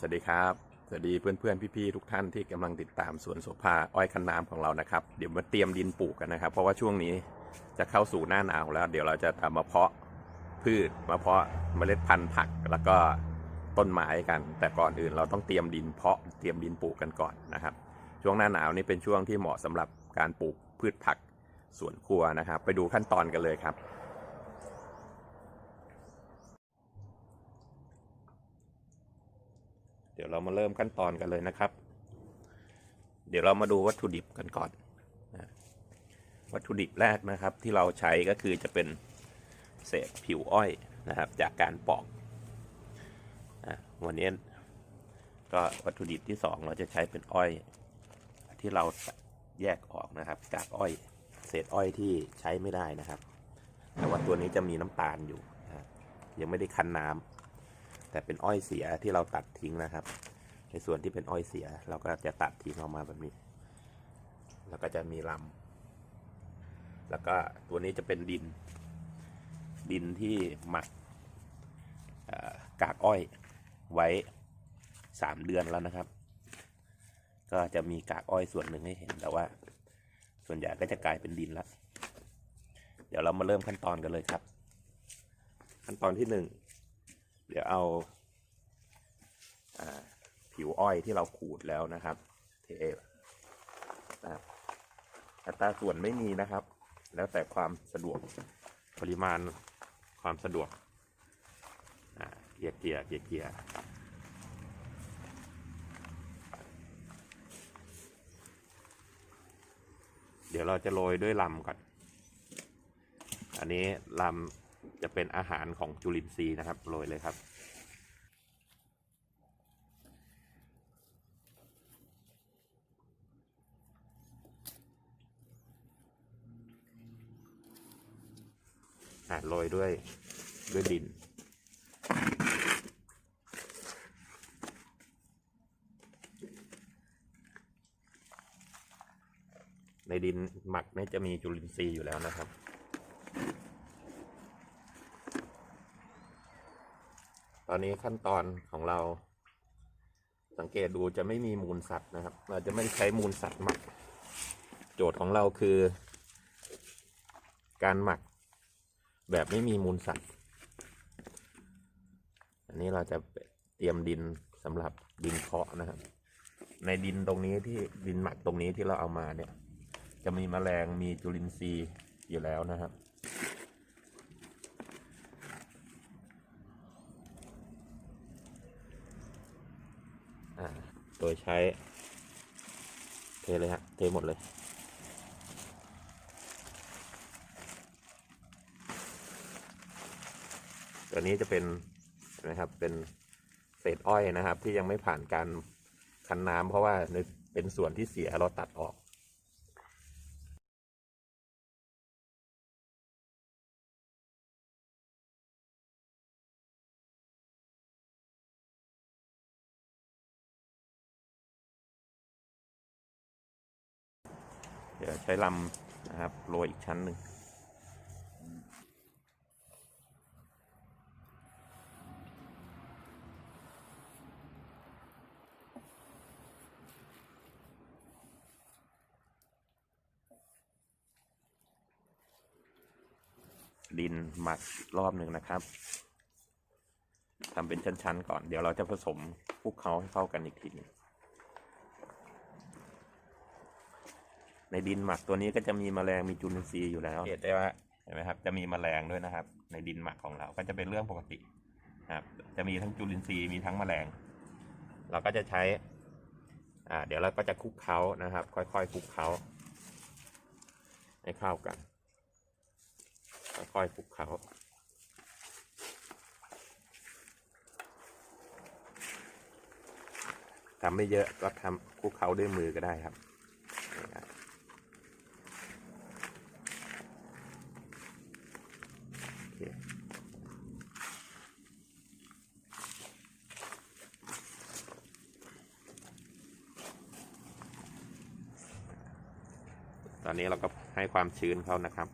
สวัสดีครับ สวัสดีเพื่อนๆ พี่ๆ ทุกท่านที่กำลังติดตามสวนโสภาอ้อยคันน้ำของเรานะครับ เดี๋ยวมาเตรียมดินปลูกกันนะครับ เพราะว่าช่วงนี้จะเข้าสู่หน้าหนาวแล้ว เดี๋ยวเราจะมาเพาะพืชมาเพาะเมล็ดพันธุ์ผักแล้วก็ต้นไม้กัน แต่ก่อนอื่นเราต้องเตรียมดินเพาะเตรียมดินปลูกกันก่อนนะครับ ช่วงหน้าหนาวนี่เป็นช่วงที่เหมาะสำหรับการปลูกพืชผักสวนครัวนะครับ ไปดูขั้นตอนกันเลยครับ เดี๋ ยวเรามาเริ่มขั้นตอนกันเลยนะครับ เดี๋ยวเรามาดูวัตถุดิบกันก่อนนะวัตถุดิบแรกนะครับที่เราใช้ก็คือจะเป็นเศษผิวอ้อยนะครับ จากการปอกอะวันนี้ก็วัตถุดิบที่สองเราจะใช้เป็นอ้อย ที่เราแยกออกนะครับจากอ้อย เศษอ้อยที่ใช้ไม่ได้นะครับ แต่ว่าตัวนี้จะมีน้ำตาลอยู่นะยังไม่ได้คั้นน้ำ แต่เป็นอ้อยเสียที่เราตัดทิ้งนะครับ ในส่วนที่เป็นอ้อยเสีย เราก็จะตัดทิ้งออกมาแบบนี้ แล้วก็จะมีลำแล้วก็ตัวนี้จะเป็นดิน ดินที่หมักกากอ้อยไว้สามเดือนแล้วนะครับ ก็จะมีกากอ้อยส่วนหนึ่งให้เห็นแต่ว่า ส่วนใหญ่ก็จะกลายเป็นดินแล้วเดี๋ยวเรามาเริ่มขั้นตอนกันเลยครับ ขั้นตอนที่หนึ่ง เดี๋ยวเอาอาผิวอ้อยที่เราขูดแล้วนะครับ เทนะครับอัตราส่วนไม่มีนะครับ แล้วแต่ความสะดวกปริมาณความสะดวกเกียร์เกียร์เกียร์เกียร์เดี๋ยวเราจะโรยด้วยลำก่อน อันนี้ลำ จะเป็นอาหารของจุลินทรีย์นะครับโรยเลยครับ อะโรยด้วยด้วยดินในดินหมักนี่จะมีจุลินทรีย์อยู่แล้วนะครับ ตอนนี้ขั้นตอนของเรา สังเกตดูจะไม่มีมูลสัตว์นะครับ เราจะไม่ใช้มูลสัตว์หมัก โจทย์ของเราคือ การหมัก แบบไม่มีมูลสัตว์ อันนี้เราจะเตรียมดินสำหรับดินเพาะนะครับ ในดินตรงนี้ที่ดินหมักตรงนี้ที่เราเอามาเนี่ย จะมีแมลงมีจุลินทรีย์อยู่แล้วนะครับ อ่า โด ยใช้ เทเลยฮะ เทหมดเลย ตัวนี้จะเป็นนะครับเป็นเศษอ้อยนะครับ ที่ยังไม่ผ่านการคั้นน้ำเพราะว่าในเป็นส่วนที่เสียเราตัดออก เดี๋ยวใช้ลำนะครับโรยอีกชั้นหนึ่งดินหมักรอบหนึ่งนะครับทำเป็นชั้น ๆ ก่อน เดี๋ยวเราจะผสมคลุกเคล้าให้เข้ากันอีกทีหนึง ในดินหมักตัวนี้ก็จะมีแมลงมีจุลินทรีย์อยู่แล้วเห็นได้ว่าเห็นไหมครับ จะมีแมลงด้วยนะครับ ในดินหมักของเราก็จะเป็นเรื่องปกตินะครับ จะมีทั้งจุลินทรีย์มีทั้งแมลง เราก็จะใช้อ่าเดี๋ยวเราก็จะคลุกเคล้านะครับ ค่อยๆคลุกเคล้าให้เข้ากันค่อยๆคลุกเคล้าทำไม่เยอะก็ทำคลุกเคล้าด้วยมือก็ได้ครับนะครับ อนนี้เราก็ให้ความชื้นเขานะครับ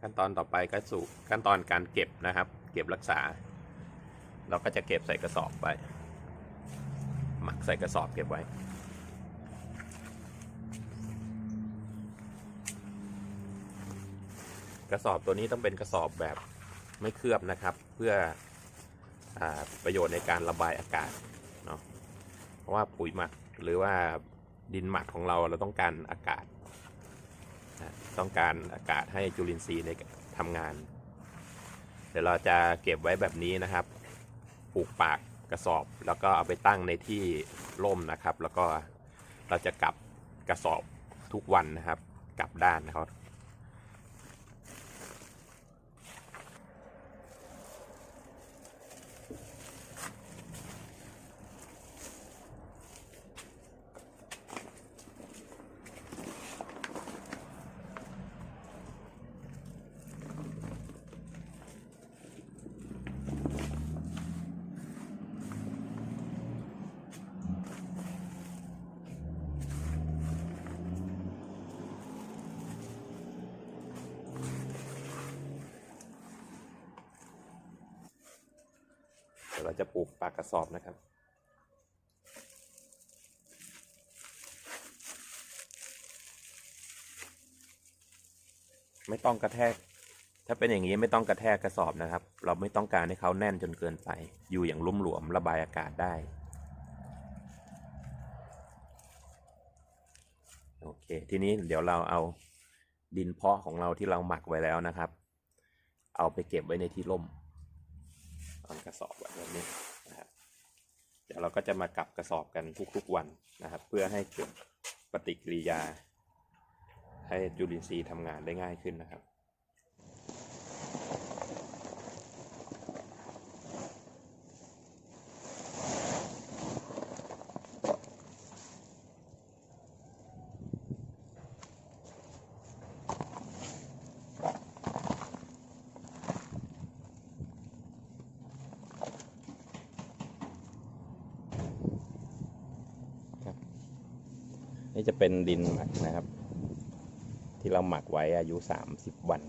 ขั้นตอนต่อไปก็สู่ขั้นตอนการเก็บนะครับ เก็บรักษา เราก็จะเก็บใส่กระสอบไป หมักใส่กระสอบเก็บไว้ กระสอบตัวนี้ต้องเป็นกระสอบแบบไม่เคลือบนะครับ เพื่ออประโยชน์ในการระบายอากาศเนาะเพราะว่าปุ๋ยหมักหรือว่าดินหมักของเราเราต้องการอากาศ ต้องการอากาศให้จุลินทรีย์ในทำงาน เดี๋ยวเราจะเก็บไว้แบบนี้นะครับ ปลูกปากกระสอบ แล้วก็เอาไปตั้งในที่ร่มนะครับ แล้วก็เราจะกลับกระสอบทุกวันนะครับ กลับด้านนะครับ เราจะปลูกปากกระสอบนะครับ ไม่ต้องกระแทก ถ้าเป็นอย่างนี้ไม่ต้องกระแทกกระสอบนะครับ เราไม่ต้องการให้เขาแน่นจนเกินไป อยู่อย่างลุ่มหลวมระบายอากาศได้โอเค ทีนี้เดี๋ยวเราเอาดินเพาะของเราที่เราหมักไว้แล้วนะครับ เอาไปเก็บไว้ในที่ร่ม ทำกระสอบแบบนี้นะครับเดี๋ยวเราก็จะมากลับกระสอบกันทุกๆวันนะครับ เพื่อให้เกิดปฏิกิริยา ให้จุลินทรีย์ทำงานได้ง่ายขึ้นนะครับ นี่จะเป็นดินหมักนะครับ ที่เราหมักไว้อายุ 30 วัน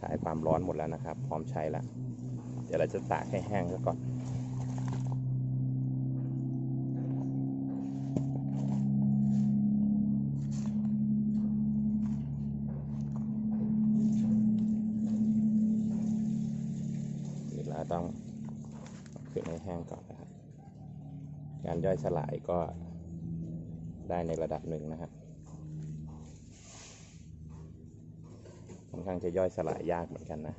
ขายความร้อนหมดแล้วนะครับ พร้อมใช้แล้ว เดี๋ยวเราจะตากให้แห้งซะก่อนเดี๋ยวเราต้องขึ้นให้แห้งก่อนนะครับ การย่อยสลายก็ได้ในระดับหนึ่งนะครับค่อนข้างจะย่อยสลายยากเหมือนกันนะ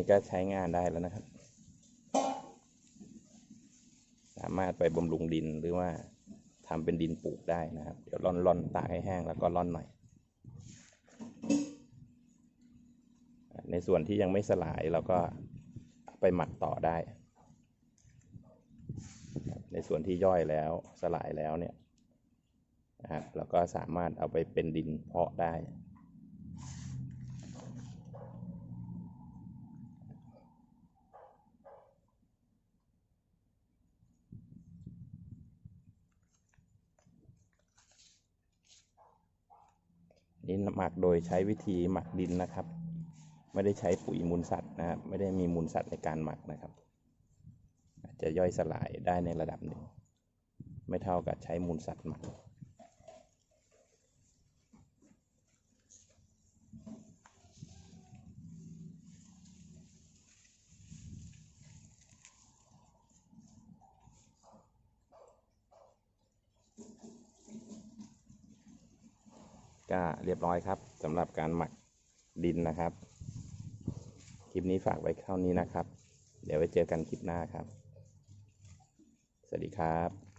นี้ก็ใช้งานได้แล้วนะครับ สามารถไปบำรุงดินหรือว่าทำเป็นดินปลูกได้นะครับ เดี๋ยวร่อนร่อนตากให้แห้งแล้วก็ร่อนหน่อย ในส่วนที่ยังไม่สลายเราก็ไปหมักต่อได้ ในส่วนที่ย่อยแล้วสลายแล้วเนี่ยนะครับเราก็สามารถเอาไปเป็นดินเพาะได้ นี่หมักโดยใช้วิธีหมักดินนะครับ ไม่ได้ใช้ปุ๋ยมูลสัตว์นะครับ ไม่ได้มีมูลสัตว์ในการหมักนะครับอาจจะย่อยสลายได้ในระดับหนึ่ง ไม่เท่ากับใช้มูลสัตว์หมัก เรียบร้อยครับสำหรับการหมักดินนะครับ คลิปนี้ฝากไว้เท่านี้นะครับ เดี๋ยวไว้เจอกันคลิปหน้าครับ สวัสดีครับ